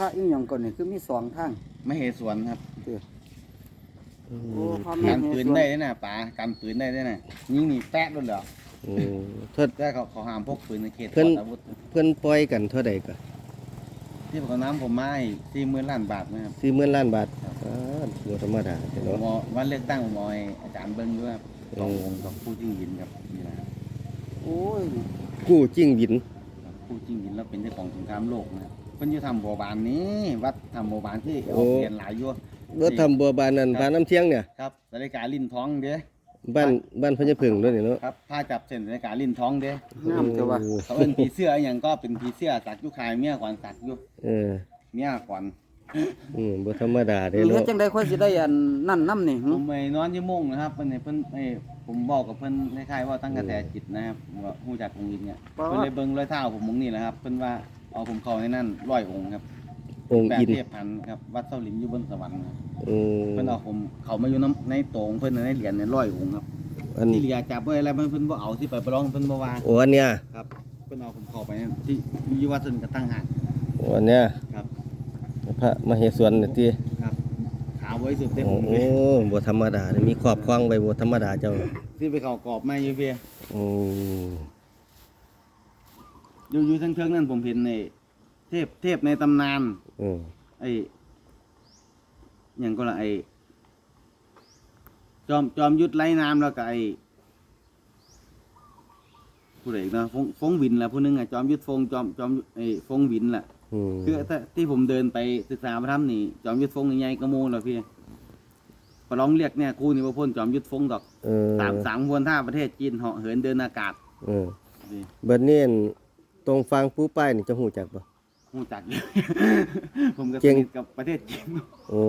ระอีหยังก่อนนี่คือมีสองทาง ไม่เหสวนครับเด้ออืโอ้มพระมการเหปืนสวนได้ด้วยนะป๋าการปืนได้ด้วยนะยิงนี่แป๊ะด้วยเหรออืมเท่าแต่เขาเขาห้ามพกปืนในเขตเพิ่นปลอดอาวุธเพิ่นปล่อยกันเท่าใดก็ที่ผมน้ำผมมาสี่หมื่นล้านบาทนะครับ40,000ล้านบาทอ่าบ่ธรรมดาเด้ผมเนาะ เอาวันเลือกตั้งผมเอาให้อาจารย์เบิ้งด้วยครับอืมสององค์กับผู้จิ้งหยินครับนี่นะครับโอ้ยกู้จริงบิน ผู้จิ้งหยินแล้วเป็นเจ้าของสงครามโลกนะครับเพิ่นอยู่ทำบัวบานนี้วัดทำบัวบานที่ออกเรียนหลายอยู่ รถทำบัวบานนั่นพาน้ำเที่ยงเนี่ยครับสายการลิ้นท้องเด้บ้านบ้านพญาผึ่งด้วยนี่เนาะครับผ้าจับเส้นสายการลิ้นท้องเด้งามแต่ว่าโอ้เขาเป็นผีเสื้ออหย่างก็เป็นผีเสื้อสักอยุคายเมียขวัญสักอยุเออเมียขวัญอืมบ่ธรรมดาเด้เฮ็ดเนาะจังได๋ค่อยสิได้อันนั่นนํนี่ผหึมไปนอนที่โมงนะครับเพิ่นให้เพิ่นให้ผมบอกกับเพิ่นคล้ายๆว่าตั้งกระแสจิตนะครับว่าฮู้จักองค์อินเนี่ยเพิ่นเลยเบิ่งรอยเท้าผมมงนี่แหละครับเพิ่นว่า เอาผมเข้าในนั้นร้อยองค์ครับองค์แบบอินเทพพันธุ์ครับวัดเสาหลิมอยู่บนสวรรค์ครับอืมเพิ่นเอาผมเข้ามาอยู่น้ำในโตงเพิ่นในเหรียญในร้อยองค์ครับอันที่เหลือจับไว้อะไรเพิ่นเพิ่นบ่เอาที่ไปประลองเพิ่นบ่ว่าโอ้อันเนี้ยครับเพิ่นเอาผมเข้าไปที่อยู่วัดเพิ่นก็ตั้งหากโอ้อันเนี้ยครับพระมเหสวนนี่ติครับขาวไว้สุดเต็มโอ้ผมโหเลยบ่ธรรมดาเด้มีครอบครองไว้บ่ธรรมดาเจ้าที่ไปเข้ากรอบมาอยู่เพียอืม อยู่อยู่ทั้งเทิงๆนั่นผมเห็นในเทพเทพในตำนานอืมไอ้หยังก็ละไอ้จอมจอมยุทธไร้น้ำแล้วก็ไอ้ผู้ใดอีกเนาะฟงฟงวินแหละผู้หนึงอะจอมยุทธฟงจอมจอมไอ้ฟงวินแหละอืมคือถ้าที่ผมเดินไปศึกษาพระธรรมนี่จอมยุทธฟงนี่ใหญ่กระโมงแล้วพี่ประลองเรียกเนี่ยครู่นี่ว่าพ้นจอมยุทธฟงดอกเออสามสามพวนท่าประเทศจีนเหาะเหินเดินอากาศ เออนี่บัดนี้อั่น ตรงฟังปูป้ายนี่จะฮู้จักบ่ รู้จักอยู่ ผมก็เก่สงนิทกับประเทศจีนโอ้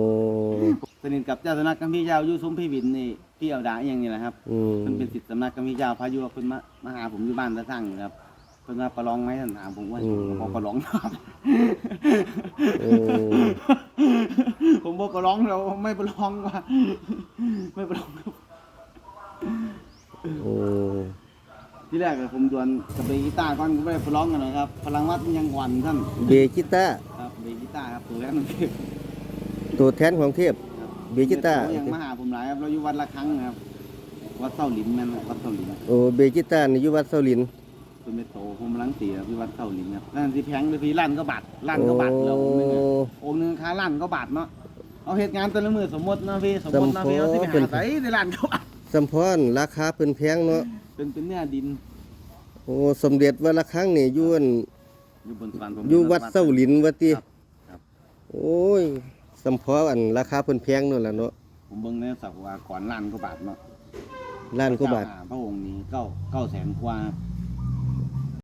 สนิทกับเจ้าสำนักกัมพีเจ้าอยู่ซุ้มพี่วินนี่พี่เอาดาอหย่างนี้แหละครับอืมมันเป็นสิทธิสำนักกัมพีเจ้าพายุเพิ่นมามาหาผมอยู่บ้านตะสั่งครับเพิ่นมาประลองไหมท่านถามผมว่าผมบอกประลองครับ โอ้ผมบอกประลองเราไม่ประลองว่าไม่ประลองครับ โอ้ ที่แรกอะผมดวลกับเบกีตาร์ก่อนก็ไม่ได้ประลองกันนะครับ พลังวัดมันยังหวันท่านเบจิต้าครับเบกีตาร์ครับตัวแรกมันเทพตัวแทนของเทพเบจิต้าเขยังมาหาผมหลายครับเราอยู่วัดละครั้งนะครับวัดเต้าหลินแม่นนะวัดเต้าหลินโอ้เบจิต้านี่อยู่วัดเสาหลินเป็นเมโตผมลังสีครับที่วัดเต้าหลินครับนั่นที่แพงเลยพี่ล้านก็บาทล้านก็บาทแล้วองค์หนึงอะองค์หนึงค่าล้านก็บาทเนาะเอาเหตุงานแต่ละมือสมมติเนาะพี่สมมติเนาะพี่เอาที่ไปหาใส่ในล้านก็บาทสัมพรราคาเพิ่นแพงเนาะ เป็นเป็นเนื้อดินโอ้สมเด็จวัดละครั้งนี่อยู่อั่นอยู่บนสวรรค์ผมอยู่วัดเสาหลินว่าติครับครับโอ้ยสัมพรอันราคาเพิ่นแพงนั่นล่ะเนาะผมเบิ่งในสักว่าก่อนล้านก็บาทเนาะล้านกว่าบาท เจ้หพระองค์นี้เก้าเก้าแสนกว่าครับ